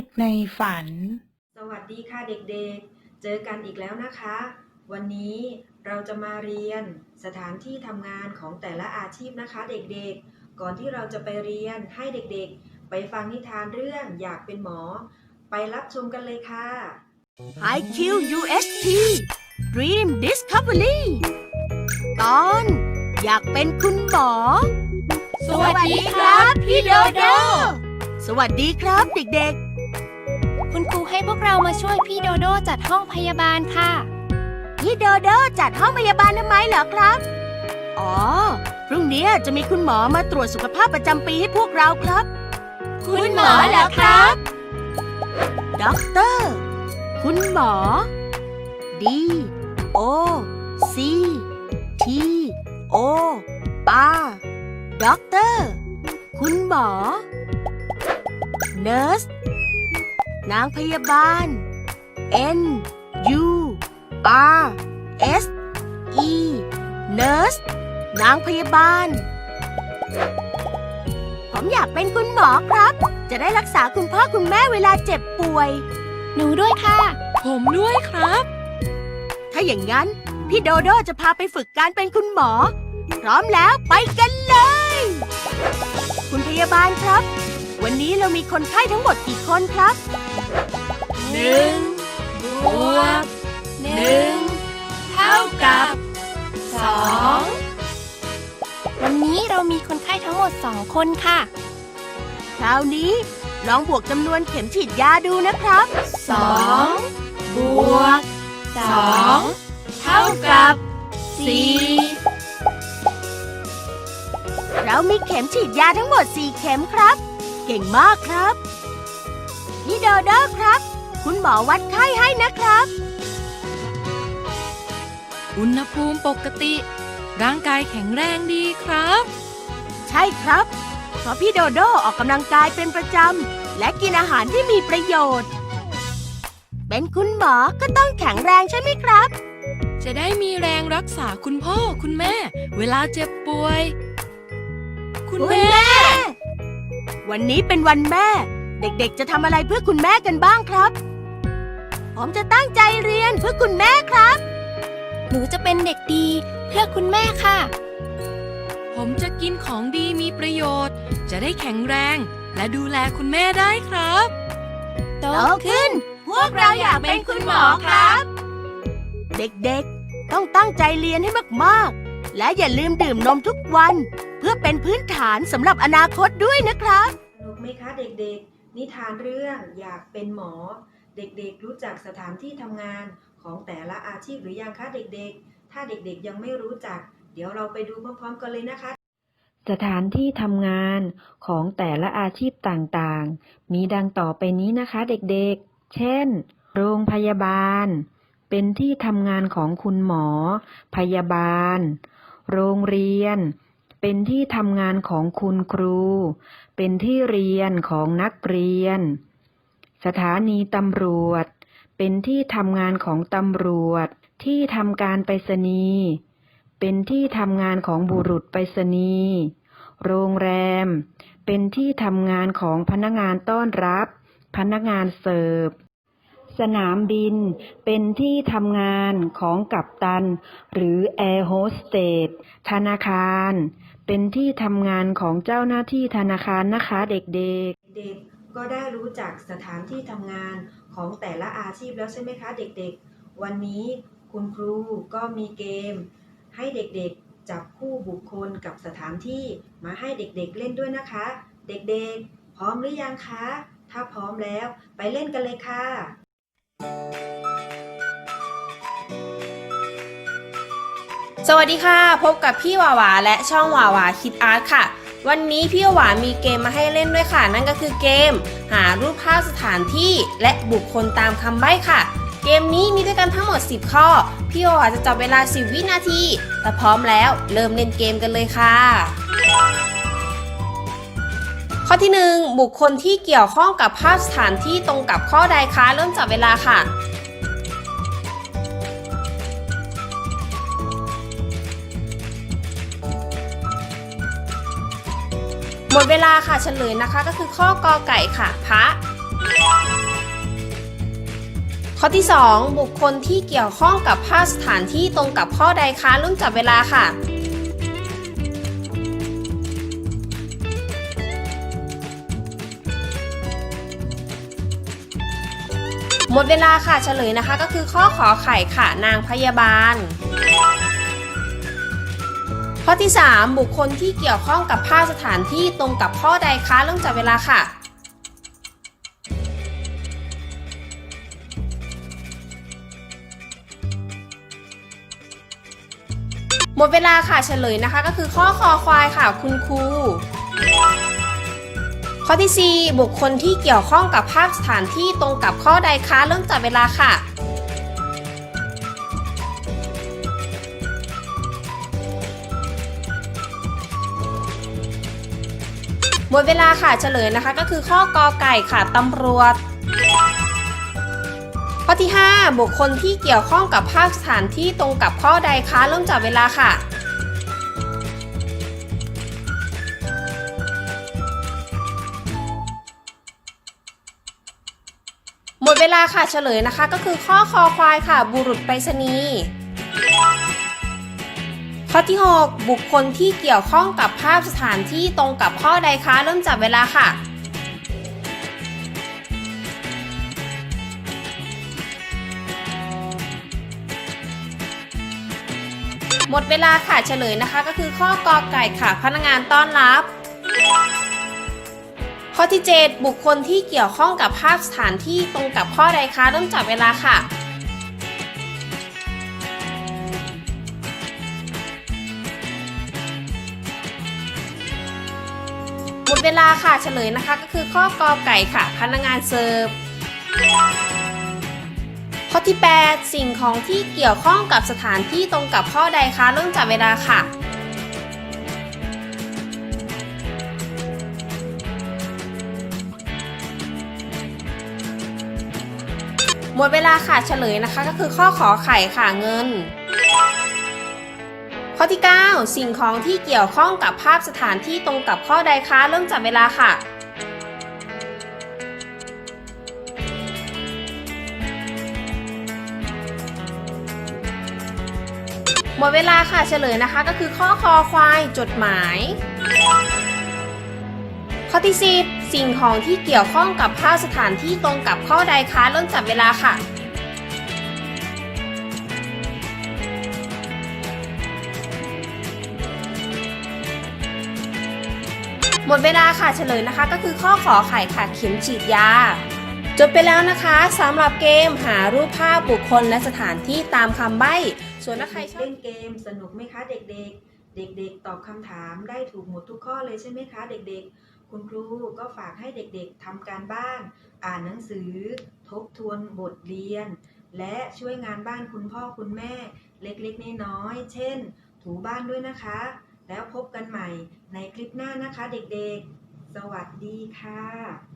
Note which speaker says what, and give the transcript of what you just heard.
Speaker 1: พในฝัน
Speaker 2: สวัสดีค่ะเด็กๆ เจอกันอีกแล้วนะคะ วันนี้เราจะมาเรียนสถานที่ทำงานของแต่ละอาชีพนะคะ เด็กๆ ก่อนที่เราจะไปเรียนให้เด็กๆ ไปฟังนิทานเรื่องอยากเป็นหมอ ไปรับชมกันเลยค่ะ
Speaker 3: IQ UST Dream Discovery ตอนอยากเป็นคุณหมอ
Speaker 4: สวัสดีครับ พี่โดโด
Speaker 3: สวัสดีครับเด็ก
Speaker 4: คุณครูให้พวกเรามาช่วยพี่โดโดจัดห้องพยาบาลค่ะ
Speaker 3: ๆพี่โดโดจัดห้องพยาบาลทำไมเหรอครับ อ๋อ พรุ่งนี้จะมีคุณหมอมาตรวจสุขภาพประจำปีให้พวกเราครับ
Speaker 4: คุณหมอเหรอครับ
Speaker 3: ด็อกเตอร์ คุณหมอ D O C T O R ด็อกเตอร์ คุณหมอ เน r ร์ส นางพยาบาล N U R S E เน r ร์สนางพยาบาล ผมอยากเป็นคุณหมอครับ จะได้รักษาคุณพ่อคุณแม่เวลาเจ็บป่วย
Speaker 4: หนูด้วยค่ะ
Speaker 5: ผมด้วยครับ
Speaker 3: ถ้าอย่างนั้น พี่โดโดจะพาไปฝึกการเป็นคุณหมอ พร้อมแล้วไปกันเลย คุณพยาบาลครับ วันนี้เรามีคนไข้ทั้งหมดกี่คนครับ
Speaker 4: หนึ่งบวกหนึ่งเท่ากับสองวันนี้เรามีคนไข้ทั้งหมดสองคนค่ะ
Speaker 3: คราวนี้ลองบวกจำนวนเข็มฉีดยาดูนะครับ
Speaker 4: สองบวกสองเท่ากับสี่
Speaker 3: เรามีเข็มฉีดยาทั้งหมด4เข็มครับ เก่งมากครับพี่โดโดครับ คุณหมอวัดไข้ให้นะครับ
Speaker 5: อุณหภูมิปกติ ร่างกายแข็งแรงดีครับ
Speaker 3: ใช่ครับ เพราะพี่โดโดออกกำลังกายเป็นประจำ และกินอาหารที่มีประโยชน์ เป็นคุณหมอก็ต้องแข็งแรงใช่ไหมครับ
Speaker 5: จะได้มีแรงรักษาคุณพ่อคุณแม่ เวลาเจ็บป่วย คุณแม่
Speaker 3: วันนี้เป็นวันแม่ เด็กๆ จะทำอะไรเพื่อคุณแม่กันบ้างครับ ผมจะตั้งใจเรียนเพื่อคุณแม่ครับ
Speaker 4: หนูจะเป็นเด็กดีเพื่อคุณแม่ค่ะ
Speaker 5: ผมจะกินของดีมีประโยชน์ จะได้แข็งแรง และดูแลคุณแม่ได้ครับ
Speaker 4: โต
Speaker 3: โตขึ้น พวกเราอยากเป็นคุณหมอครับ เด็กๆ ต้องตั้งใจเรียนให้มากๆ และอย่าลืมดื่มนมทุกวันเพื่อเป็นพื้นฐานสำหรับอนาคตด้วยนะครับ
Speaker 2: สนุกไหมคะเด็กๆ นิทานเรื่องอยากเป็นหมอ เด็กๆ รู้จักสถานที่ทำงานของแต่ละอาชีพหรือยังคะเด็กๆ ถ้าเด็กๆยังไม่รู้จัก เดี๋ยวเราไปดูพร้อมๆกันเลยนะคะ สถานที่ทำงานของแต่ละอาชีพต่างๆ มีดังต่อไปนี้นะคะเด็กๆ เช่น โรงพยาบาล เป็นที่ทำงานของคุณหมอ พยาบาล โรงเรียน เป็นที่ทำงานของคุณครู เป็นที่เรียนของนักเรียน สถานีตำรวจ เป็นที่ทำงานของตำรวจ ที่ทำการไปรษณีย์ เป็นที่ทำงานของบุรุษไปรษณีย์ โรงแรม เป็นที่ทำงานของพนักงานต้อนรับ พนักงานเสิร์ฟ สนามบิน เป็นที่ทำงานของกัปตัน หรือแอร์โฮสเตส ธนาคาร เป็นที่ทำงานของเจ้าหน้าที่ธนาคารนะคะเด็กๆ เด็กๆ ก็ได้รู้จักสถานที่ทำงานของแต่ละอาชีพแล้วใช่ไหมคะ เด็กๆ วันนี้คุณครูก็มีเกม ให้เด็กๆ จับคู่บุคคลกับสถานที่มาให้เด็กๆ เล่นด้วยนะคะ เด็กๆ พร้อมหรือยังคะ ถ้าพร้อมแล้วไปเล่นกันเลยค่ะ
Speaker 6: สวัสดีค่ะ พบกับพี่วาวาและช่องวาวาคิดอาร์ตค่ะ วันนี้พี่วาวามีเกมมาให้เล่นด้วยค่ะ นั่นก็คือเกม หารูปภาพสถานที่และบุคคลตามคำใบ้ค่ะ เกมนี้มีด้วยกันทั้งหมด 10 ข้อ พี่วาวาจะจับเวลา 10 วินาทีถ้าพร้อมแล้วเริ่มเล่นเกมกันเลยค่ะ ข้อที่ 1 บุคคลที่เกี่ยวข้องกับภาพสถานที่ตรงกับข้อใดคะเริ่มจับเวลาค่ะ หมดเวลาค่ะเฉลยนะคะ ก็คือข้อกอไก่ค่ะ พระ ข้อที่ 2 บุคคลที่เกี่ยวข้องกับภาพสถานที่ตรงกับข้อใดคะเริ่มจับเวลาค่ะหมดเวลาค่ะเฉลยนะคะก็คือข้อขอไข่ค่ะนางพยาบาล ที่ 3 บุคคลที่เกี่ยวข้องกับภาพสถานที่ตรงกับข้อใดคะเริ่มจับเวลาค่ะ หมดเวลาค่ะเฉลยนะคะ ก็คือข้อคอควายค่ะ คุณครูข้อที่ 4 บุคคลที่เกี่ยวข้องกับภาพสถานที่ตรงกับข้อใดคะเริ่มจับเวลาค่ะ หมดเวลาค่ะเฉลยนะคะ ก็คือข้อกอไก่ค่ะตำรวจ ข้อที่ 5 บุคคลที่เกี่ยวข้องกับภาพสถานที่ตรงกับข้อใดคะเริ่มจับเวลาค่ะหมดเวลาค่ะเฉลยนะคะ ก็คือข้อคอควายค่ะ บุรุษไปรษณีย์ ข้อที่ 6 บุคคลที่เกี่ยวข้องกับภาพสถานที่ตรงกับข้อใดคะ เริ่มจับเวลาค่ะ หมดเวลาค่ะเฉลยนะคะ ก็คือข้อกอไก่ค่ะ พนักงานต้อนรับ ข้อที่ 7 บุคคลที่เกี่ยวข้องกับภาพสถานที่ตรงกับข้อใดคะ เริ่มจับเวลาค่ะ เวลาค่ะเฉลยนะคะ ก็คือข้อกอไก่ค่ะ พนักงานเสิร์ฟข้อที่ 8 สิ่งของที่เกี่ยวข้องกับสถานที่ตรงกับข้อใดคะเริ่มจับเวลาค่ะหมดเวลาค่ะเฉลยนะคะ ก็คือข้อขอไข่ค่ะเงิน ข้อที่ 9 สิ่งของที่เกี่ยวข้องกับภาพสถานที่ตรงกับข้อใดคะเริ่มจับเวลาค่ะ หมดเวลาค่ะเฉลยนะคะก็คือข้อคอควายจดหมาย ข้อที่ 10 สิ่งของที่เกี่ยวข้องกับภาพสถานที่ตรงกับข้อใดคะเริ่มจับเวลาค่ะ มดเวลาค่ะเฉลยนะคะ ก็คือข้อขอไข่ค่ะเข็มฉีดยา จบไปแล้วนะคะสำหรับเกมหารูปภาพบุคคลและสถานที่ตามคำใบ้ ส่วนถ้าใครชอบ
Speaker 2: เล่นเกมสนุกไหมคะเด็กๆ เด็กๆ ตอบคำถามได้ถูกหมดทุกข้อเลยใช่ไหมคะเด็กๆ คุณครูก็ฝากให้เด็กๆทำการบ้าน อ่านหนังสือ ทบทวนบทเรียน และช่วยงานบ้านคุณพ่อคุณแม่ เล็กๆน้อยๆเช่น ถูบ้านด้วยนะคะ แล้วพบกันใหม่ในคลิปหน้านะคะเด็กๆ สวัสดีค่ะ